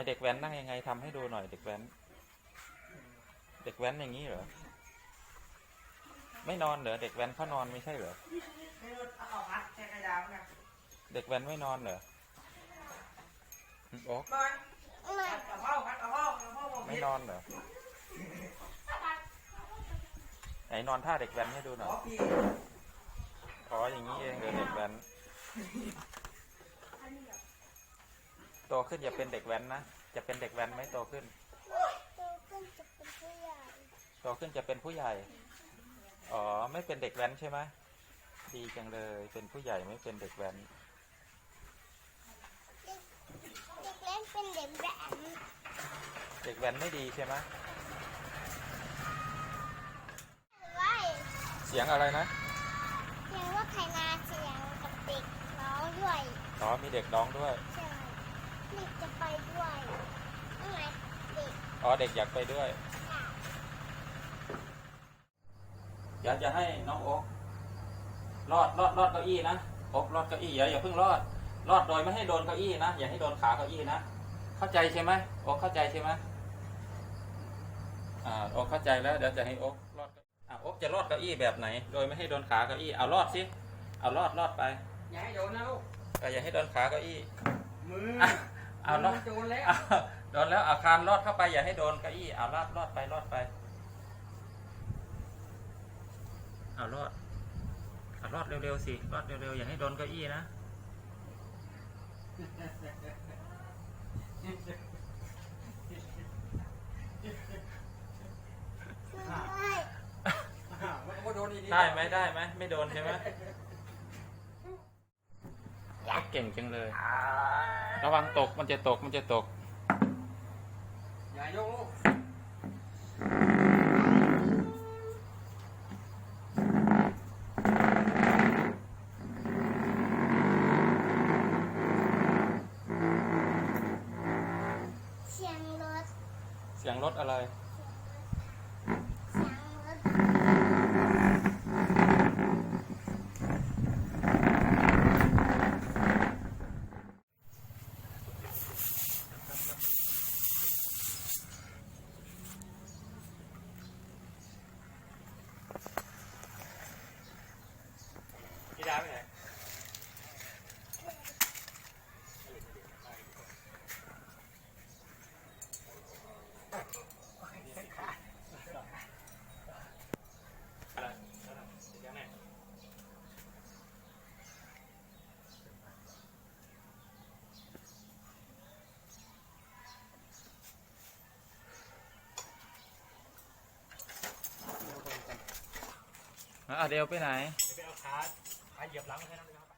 นเด็กแว้นนั่งยังไงทำให้ดูหน่อยเด็กแว้น เด็กแว้นอย่างนี้เหรอ ไม่นอนเหรอเด็กแว้นเขานอนไม่ใช่เหรอเด็กแว้นไม่นอนเหรอโอ๊กบอลพัดกระเพราพัดกระเพรากระเพราผมไม่นอนเหรอไหนนอนท่าเด็กแว้นให้ดูหน่อย ปี อ๋ออย่างนี้เองเดี๋ยวเด็กแว้น โตขึ้นอย่าเป็นเด็กแว้นนะจะเป็นเด็กแว้นไหมโตขึ้น โตขึ้นจะเป็นผู้ใหญ่โตขึ้นจะเป็นผู้ใหญ่ อ๋อ ไม่เป็นเด็กแว้นใช่ไหมดีจังเลย เป็นผู้ใหญ่ไม่เป็นเด็กแว้น เด็กเด็กเล่นเป็นเด็กแหลมเด็กแว้นไม่ดีใช่ไหมไว้เสียงอะไรนะ เพียงว่าใครมาเสียงกับเด็กน้องด้วย อ๋อ มีเด็กร้องด้วย ใช่เด็กจะไปด้วยนั่นไงเด็ก อ๋อเด็กอยากไปด้วยค่ะอยากจะให้น้องโอ๊กรอดรอดรอดเก้าอี้นะโอ๊กรอดเก้าอี้อย่าอย่าเพิ่งรอด รอดโดยไม่ให้โดนเก้าอี้นะอย่าให้โดนขาเก้าอี้นะเข้าใจใช่ไหมโอ๊กเข้าใจใช่ไหมอ่าโอ๊กเข้าใจแล้วเดี๋ยวจะให้โอ๊กรอดเก้าอี้อ่าโอ๊กจะรอดเก้าอี้แบบไหน โดยไม่ให้โดนขาเก้าอี้เอารอดสิเอารอดรอดไปอย่าให้โดนนะลูกแต่อย่าให้โดนขาเก้าอี้มืออะ เอารอดโดนแล้วเอาโดนแล้วเอาคานรอดเข้าไปอย่าให้โดนเก้าอี้เอารอดรอดไปรอดไปเอารอดเอารอดเร็วๆสิรอดเร็วๆอย่าให้โดนเก้าอี้นะช่วยด้วยมันก็โดนดีๆได้ไหมได้ไหมไม่โดนใช่ไหม เก่งจังเลย ระวังตกมันจะตกมันจะตก อย่ายกลูกเสียงรถ เสียงรถอะไร เสียงรถ พี่ดาไปไหนอะเดี๋ยวไปไหน ไปเอาขาขาเห ยียบหลังใค่นั้นเลยครับ